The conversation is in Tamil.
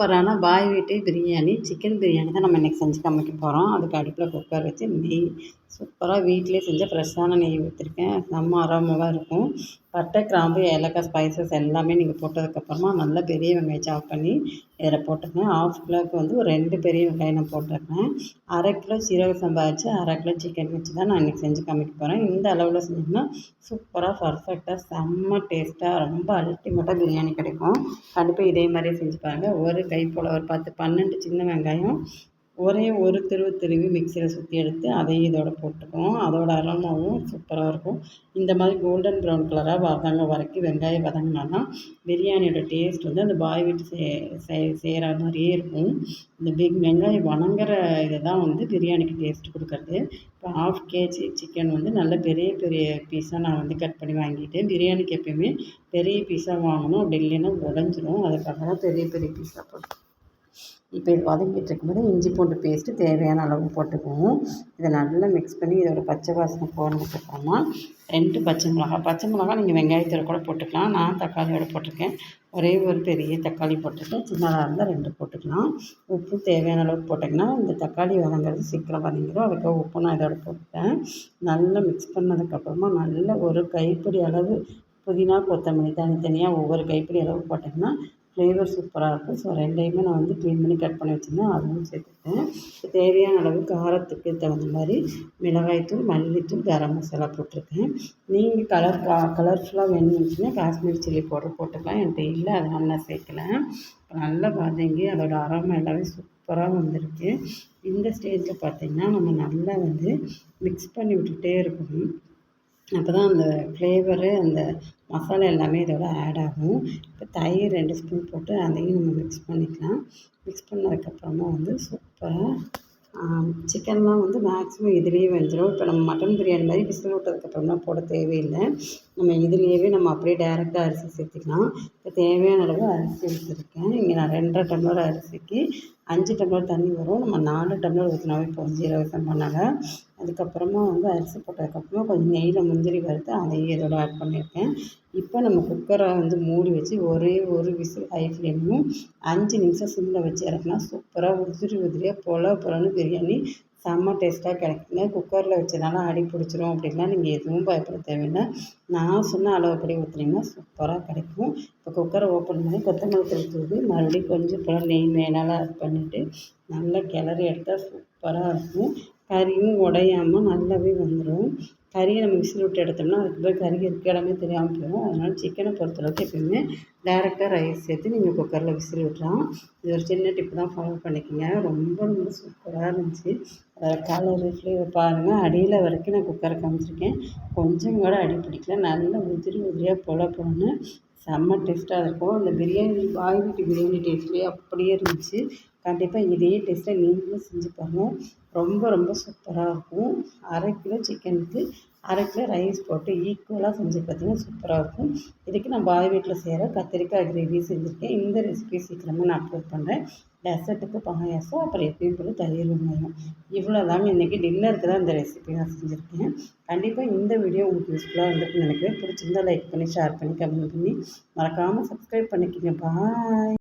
சூப்பரான பாய் வீட்டு பிரியாணி சிக்கன் பிரியாணி தான் நம்ம இன்றைக்கி செஞ்சு காமிக்க போகிறோம் அதுக்கு அடுப்பில் குக்கர் வச்சு நெய் சூப்பராக வீட்டிலே செஞ்ச ஃப்ரெஷ்ஷான நெய் ஊற்றிருக்கேன் செம்ம அரோமாவாக இருக்கும். பட்டை கிராம்பு ஏலக்காய் ஸ்பைசஸ் எல்லாமே நீங்கள் போட்டதுக்கப்புறமா நல்லா பெரிய வெங்காயம் சாப் பண்ணி இதில் போட்டிருக்கேன் ஆஃப் கிலோவுக்கு வந்து ஒரு ரெண்டு பெரிய வெங்காயம் நான் போட்டிருக்கேன். அரை கிலோ சீரக சம்பாதிச்சு அரை கிலோ சிக்கன் வச்சு தான் நான் இன்றைக்கி செஞ்சு காமிக்க போகிறேன் இந்த அளவில் செஞ்சோம்னா சூப்பராக பர்ஃபெக்டாக செம்ம டேஸ்ட்டாக ரொம்ப அல்டிமேட்டாக பிரியாணி கிடைக்கும். கண்டிப்பாக இதே மாதிரியே செஞ்சு பாருங்கள் ஒரு கை போல் ஒரு பத்து பன்னெண்டு சின்ன வெங்காயம் ஒரே ஒரு திருவு திருவி மிக்சியில் சுற்றி எடுத்து அதையும் இதோட போட்டுக்குவோம். அதோட அரோமாவும் சூப்பராக இருக்கும். இந்த மாதிரி கோல்டன் ப்ரௌன் கலராக வதங்க வரைக்கும் வெங்காயம் வதங்கினா பிரியாணியோட டேஸ்ட் வந்து அந்த பாய் வீட்டு சே செய்கிற மாதிரியே இருக்கும். இந்த பிக் வெங்காயம் வணங்குற இதை தான் வந்து பிரியாணிக்கு டேஸ்ட் கொடுக்குறது. இப்போ ஆஃப் கேஜி சிக்கன் வந்து நல்ல பெரிய பெரிய பீஸாக நான் வந்து கட் பண்ணி வாங்கிட்டேன். பிரியாணிக்கு எப்பயுமே பெரிய பீஸாக வாங்கணும். அப்படி இல்லைன்னா உடஞ்சிரும். அதுக்காக தான் பெரிய பெரிய பீஸாக போட்டு இப்போ இது வதங்கிட்டு இருக்கும்போது இஞ்சி பூண்டு பேஸ்ட்டு தேவையான அளவு போட்டுக்குவோம். இதை நல்லா மிக்ஸ் பண்ணி இதோட பச்சை வாசனை போனதுக்கப்புறமா ரெண்டு பச்சை மிளகா பச்சை மிளகா நீங்கள் வெங்காயத்தோட கூட போட்டுக்கலாம். நான் தக்காளியோட போட்டிருக்கேன். ஒரே ஒரு பெரிய தக்காளி போட்டிருக்கேன். சின்னதாக இருந்தால் ரெண்டு போட்டுக்கலாம். உப்பு தேவையான அளவுக்கு போட்டிங்கன்னா இந்த தக்காளி வதங்கிறது சீக்கிரம் வதங்கிடும். அதுக்காக உப்பு நான் இதோட போட்டுட்டேன் நல்லா மிக்ஸ் பண்ணதுக்கப்புறமா நல்ல ஒரு கைப்பிடி அளவு புதினா கொத்தமல்லி தனித்தனியாக ஒவ்வொரு கைப்பிடி அளவு போட்டிங்கன்னா ஃப்ளேவர் சூப்பராக இருக்கும் ஸோ ரெண்டையுமே நான் வந்து க்ளீன் பண்ணி கட் பண்ணி வச்சுருந்தேன். அதுவும் சேர்த்துட்டேன் தேவையான அளவு காரத்துக்கு தகுந்த மாதிரி மிளகாய்த்தூள் மல்லித்தூள் கரம் மசாலா போட்டிருக்கேன். நீங்கள் கலர் கா கலர்ஃபுல்லாக வேணும்னு காஷ்மீர் சில்லி பவுடர் போட்டுக்கலாம். என்கிட்ட இல்லை அதனால் நான் சேர்க்கல. நல்லா வதங்கி அதோட அரோமா எல்லாமே சூப்பராக வந்திருக்கு. இந்த ஸ்டேஜில் பார்த்திங்கன்னா நம்ம நல்லா வந்து மிக்ஸ் பண்ணி விட்டுகிட்டே இருக்கணும். அப்போ தான் அந்த ஃப்ளேவரு அந்த மசாலா எல்லாமே இதோட ஆட் ஆகும். இப்போ தயிர் ரெண்டு ஸ்பூன் போட்டு அதையும் நம்ம மிக்ஸ் பண்ணிக்கலாம். மிக்ஸ் பண்ணதுக்கப்புறமா வந்து சூப்பராக சிக்கன்லாம் வந்து மேக்ஸிமம் இதுலேயே வெந்துடும் இப்போ நம்ம மட்டன் பிரியாணி மாதிரி விசில் விட்டதுக்கப்புறமா போட தேவையில்லை. நம்ம இதுலேயே நம்ம அப்படியே டேரெக்டாக அரிசி சேர்த்துக்கலாம். இப்போ தேவையான அளவு அரிசி எடுத்துருக்கேன். இங்கே நான் ரெண்டரை டம்ளர் அரிசிக்கு அஞ்சு டம்ளர் தண்ணி வரும். நம்ம நாலு டம்ளர் ஊற்றினாவே போதும். ஜீரக சம்பானால அதுக்கப்புறமா வந்து அரிசி போட்டதுக்கப்புறமா கொஞ்சம் நெய்யில் முந்திரி வறுத்து அதையும் இதோட ஆட் பண்ணியிருக்கேன். இப்போ நம்ம குக்கரை வந்து மூடி வச்சு ஒரே ஒரு விசில் ஹை ஃப்ளேம்லையும் அஞ்சு நிமிஷம் சிம்மில் வச்சு இறக்குனா சூப்பராக உதிரி உதிரியாக பொல பொலன்னு பிரியாணி செம்ம டேஸ்ட்டாக கிடைக்குங்க. குக்கரில் வச்சதால அடி பிடிச்சிரும் அப்படின்லாம் நீங்கள் எதுவும் பயப்பட தேவையில்லை. நான் சொன்ன அளவுப்படி ஊற்றுனீங்கன்னா சூப்பராக கிடைக்கும். இப்போ குக்கரை ஓப்பன் பண்ணி கொத்தமல்லி தூக்கி மறுபடியும் கொஞ்சம் போல் நெய் மேலால் ஆட் பண்ணிவிட்டு நல்லா கிளறி எடுத்தால் சூப்பராக இருக்கும். கறியும் உடையாம நல்லாவே வந்துடும் கறியை நம்ம விசில் விட்டு எடுத்தோம்னா அதுக்கு போய் கறி இருக்க இடமே தெரியாமல் போயிடும் அதனால் சிக்கனை பொறுத்தளவுக்கு எப்பயுமே டேரெக்டாக ரைஸ் சேர்த்து நீங்கள் குக்கரில் விசில் விட்டுலாம். இது ஒரு சின்ன டிப்பு தான் ஃபாலோ பண்ணிக்கோங்க. ரொம்ப ரொம்ப சூப்பராக இருந்துச்சு. அதில் கலரு ஃப்ளேவர் பாருங்கள் அடியில் வரைக்கும் நான் குக்கரை காமிச்சிருக்கேன். கொஞ்சம் கூட அடி பிடிக்கல. நல்ல உதிரி உதிரியாக பொல போன செம்ம டேஸ்ட்டாக இருக்கும். அந்த பிரியாணி பாய் வீட்டு பிரியாணி டேஸ்ட்லேயே அப்படியே இருந்துச்சு. கண்டிப்பாக இதே டேஸ்ட்டை நீங்களும் செஞ்சு பாருங்கள் ரொம்ப ரொம்ப சூப்பராக இருக்கும். அரை கிலோ சிக்கனுக்கு அரை கிலோ ரைஸ் போட்டு ஈக்குவலாக செஞ்சு பார்த்தீங்கன்னா சூப்பராக இருக்கும். இதுக்கு நான் பாய் வீட்டில் செய்கிற கத்திரிக்காய் கிரேவி செஞ்சுருக்கேன். இந்த ரெசிபி சீக்கிரமாக நான் அப்லோட் பண்ணுறேன் டெசர்ட்டுக்கு பாயாசம் அப்புறம் எப்பயும் போல் தயிர் வெங்காயம். இவ்வளோ தாங்க இன்றைக்கி டின்னருக்கு தான் இந்த ரெசிபி நான் செஞ்சுருக்கேன். கண்டிப்பாக இந்த வீடியோ உங்களுக்கு யூஸ்ஃபுல்லாக இருந்திருக்குன்னு நினைக்கிறேன். பிடிச்சிருந்தா லைக் பண்ணி ஷேர் பண்ணி கமெண்ட் பண்ணி. மறக்காமல் சப்ஸ்கிரைப் பண்ணிக்கோங்க. பாய்